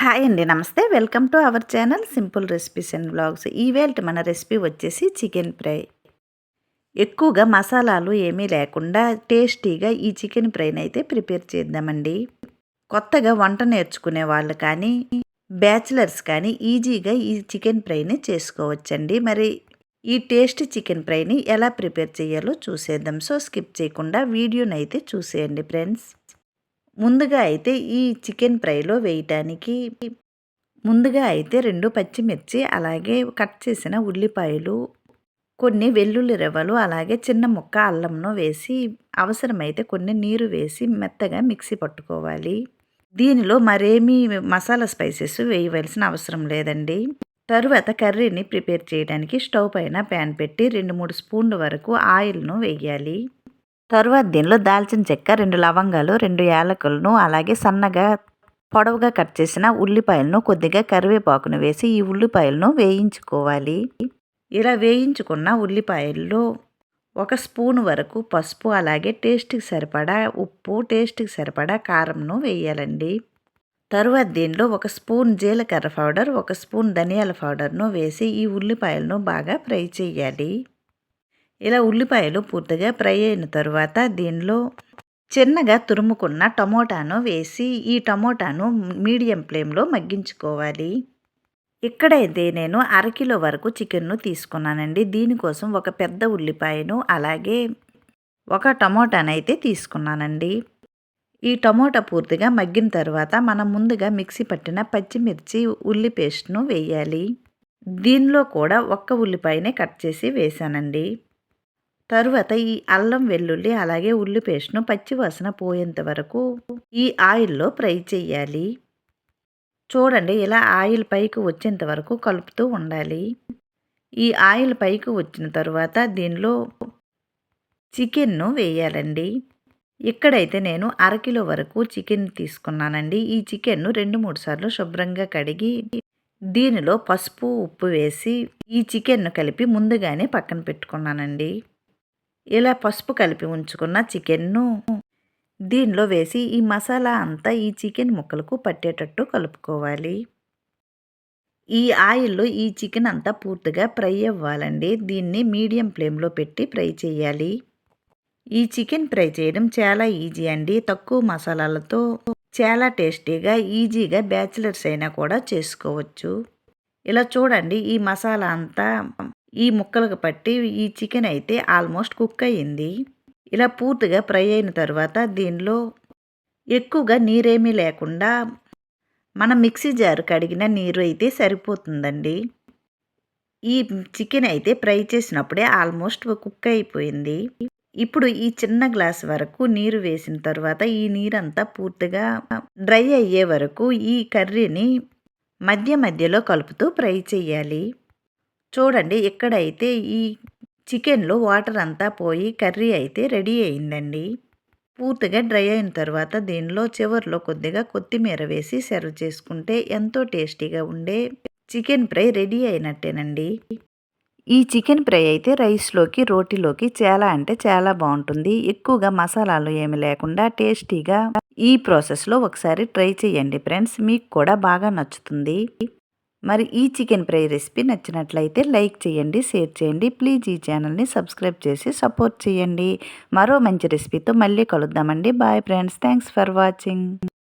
Hi అండి నమస్తే. Welcome to our channel simple recipes and blogs ఈవేళ మన రెసిపీ వచ్చేసి చికెన్ ఫ్రై. ఎక్కువగా మసాలాలు ఏమీ లేకుండా టేస్టీగా ఈ చికెన్ ఫ్రైని అయితే ప్రిపేర్ చేద్దామండి. కొత్తగా వంట నేర్చుకునే వాళ్ళు కానీ బ్యాచిలర్స్ కానీ ఈజీగా ఈ చికెన్ ఫ్రైని చేసుకోవచ్చండి. మరి ఈ టేస్ట్ చికెన్ ఫ్రైని ఎలా ప్రిపేర్ చేయాలో చూసేద్దాం. సో స్కిప్ చేయకుండా వీడియోని అయితే చూసేయండి ఫ్రెండ్స్. ముందుగా అయితే ఈ చికెన్ ఫ్రైలో వేయటానికి ముందుగా అయితే రెండు పచ్చిమిర్చి అలాగే కట్ చేసిన ఉల్లిపాయలు కొన్ని వెల్లుల్లి రవ్వలు అలాగే చిన్న ముక్క అల్లంను వేసి అవసరమైతే కొన్ని నీరు వేసి మెత్తగా మిక్సీ పట్టుకోవాలి. దీనిలో మరేమీ మసాలా స్పైసెస్ వేయవలసిన అవసరం లేదండి. తరువాత కర్రీని ప్రిపేర్ చేయడానికి స్టవ్ పైన ప్యాన్ పెట్టి రెండు మూడు స్పూన్ల వరకు ఆయిల్ను వేయాలి. తరువాత దీనిలో దాల్చిన చెక్క రెండు లవంగాలు రెండు యాలకులను అలాగే సన్నగా పొడవుగా కట్ చేసిన ఉల్లిపాయలను కొద్దిగా కరివేపాకును వేసి ఈ ఉల్లిపాయలను వేయించుకోవాలి. ఇలా వేయించుకున్న ఉల్లిపాయల్లో ఒక స్పూన్ వరకు పసుపు అలాగే టేస్ట్కి సరిపడా ఉప్పు టేస్ట్కి సరిపడా కారంను వేయాలండి. తరువాత దీనిలో ఒక స్పూన్ జీలకర్ర పౌడర్ ఒక స్పూన్ ధనియాల పౌడర్ను వేసి ఈ ఉల్లిపాయలను బాగా ఫ్రై చేయాలి. ఇలా ఉల్లిపాయలు పూర్తిగా ఫ్రై అయిన తర్వాత దీనిలో చిన్నగా తురుముకున్న టమోటాను వేసి ఈ టమోటాను మీడియం ఫ్లేమ్లో మగ్గించుకోవాలి. ఇక్కడైతే నేను అరకిలో వరకు చికెన్ను తీసుకున్నానండి. దీనికోసం ఒక పెద్ద ఉల్లిపాయను అలాగే ఒక టమోటానైతే తీసుకున్నానండి. ఈ టమోటా పూర్తిగా మగ్గిన తర్వాత మనం ముందుగా మిక్సీ పట్టిన పచ్చిమిర్చి ఉల్లి పేస్ట్ను వేయాలి. దీనిలో కూడా ఒక్క ఉల్లిపాయనే కట్ చేసి వేసానండి తరువాత ఈ అల్లం వెల్లుల్లి అలాగే ఉల్లి పేస్ట్ను పచ్చివాసన పోయేంత వరకు ఈ ఆయిల్లో ఫ్రై చేయాలి చూడండి ఇలా ఆయిల్ పైకి వచ్చేంత వరకు కలుపుతూ ఉండాలి. ఈ ఆయిల్ పైకి వచ్చిన తర్వాత దీనిలో చికెన్ను వేయాలండి. ఇక్కడైతే నేను అరకిలో వరకు చికెన్ తీసుకున్నానండి. ఈ చికెన్ను రెండు మూడు సార్లు శుభ్రంగా కడిగి దీనిలో పసుపు ఉప్పు వేసి ఈ చికెన్ను కలిపి ముందుగానే పక్కన పెట్టుకున్నానండి. ఇలా పసుపు కలిపి ఉంచుకున్న చికెన్ను దీనిలో వేసి ఈ మసాలా అంతా ఈ చికెన్ ముక్కలకు పట్టేటట్టు కలుపుకోవాలి. ఈ ఆయిల్లో ఈ చికెన్ అంతా పూర్తిగా ఫ్రై అవ్వాలండి. దీన్ని మీడియం ఫ్లేమ్లో పెట్టి ఫ్రై చేయాలి. ఈ చికెన్ ఫ్రై చేయడం చాలా ఈజీ అండి. తక్కువ మసాలాలతో చాలా టేస్టీగా ఈజీగా బ్యాచిలర్స్ అయినా కూడా చేసుకోవచ్చు. ఇలా చూడండి ఈ మసాలా అంతా ఈ ముక్కలకు పట్టి ఈ చికెన్ అయితే ఆల్మోస్ట్ కుక్ అయ్యింది. ఇలా పూర్తిగా ఫ్రై అయిన తర్వాత దీనిలో ఎక్కువగా నీరేమీ లేకుండా మన మిక్సీ జారు కడిగిన నీరు అయితే సరిపోతుందండి. ఈ చికెన్ అయితే ఫ్రై చేసినప్పుడే ఆల్మోస్ట్ కుక్ అయిపోయింది. ఇప్పుడు ఈ చిన్న గ్లాస్ వరకు నీరు వేసిన తర్వాత ఈ నీరంతా పూర్తిగా డ్రై అయ్యే వరకు ఈ కర్రీని మధ్య మధ్యలో కలుపుతూ ఫ్రై చేయాలి. చూడండి ఇక్కడైతే ఈ చికెన్లో వాటర్ అంతా పోయి కర్రీ అయితే రెడీ అయిందండి. పూర్తిగా డ్రై అయిన తర్వాత దీనిలో చివరిలో కొద్దిగా కొత్తిమీర వేసి సర్వ్ చేసుకుంటే ఎంతో టేస్టీగా ఉండే చికెన్ ఫ్రై రెడీ అయినట్టేనండి. ఈ చికెన్ ఫ్రై అయితే రైస్లోకి రోటీలోకి చాలా అంటే చాలా బాగుంటుంది. ఎక్కువగా మసాలాలు ఏమి లేకుండా టేస్టీగా ఈ ప్రాసెస్లో ఒకసారి ట్రై చేయండి ఫ్రెండ్స్. మీకు కూడా బాగా నచ్చుతుంది. మరి ఈ చికెన్ ఫ్రై రెసిపీ నచ్చినట్లయితే లైక్ చేయండి షేర్ చేయండి. ప్లీజ్ ఈ ఛానల్ని సబ్స్క్రైబ్ చేసి సపోర్ట్ చేయండి. మరో మంచి రెసిపీతో మళ్ళీ కలుద్దామండి. Bye friends. Thanks for watching.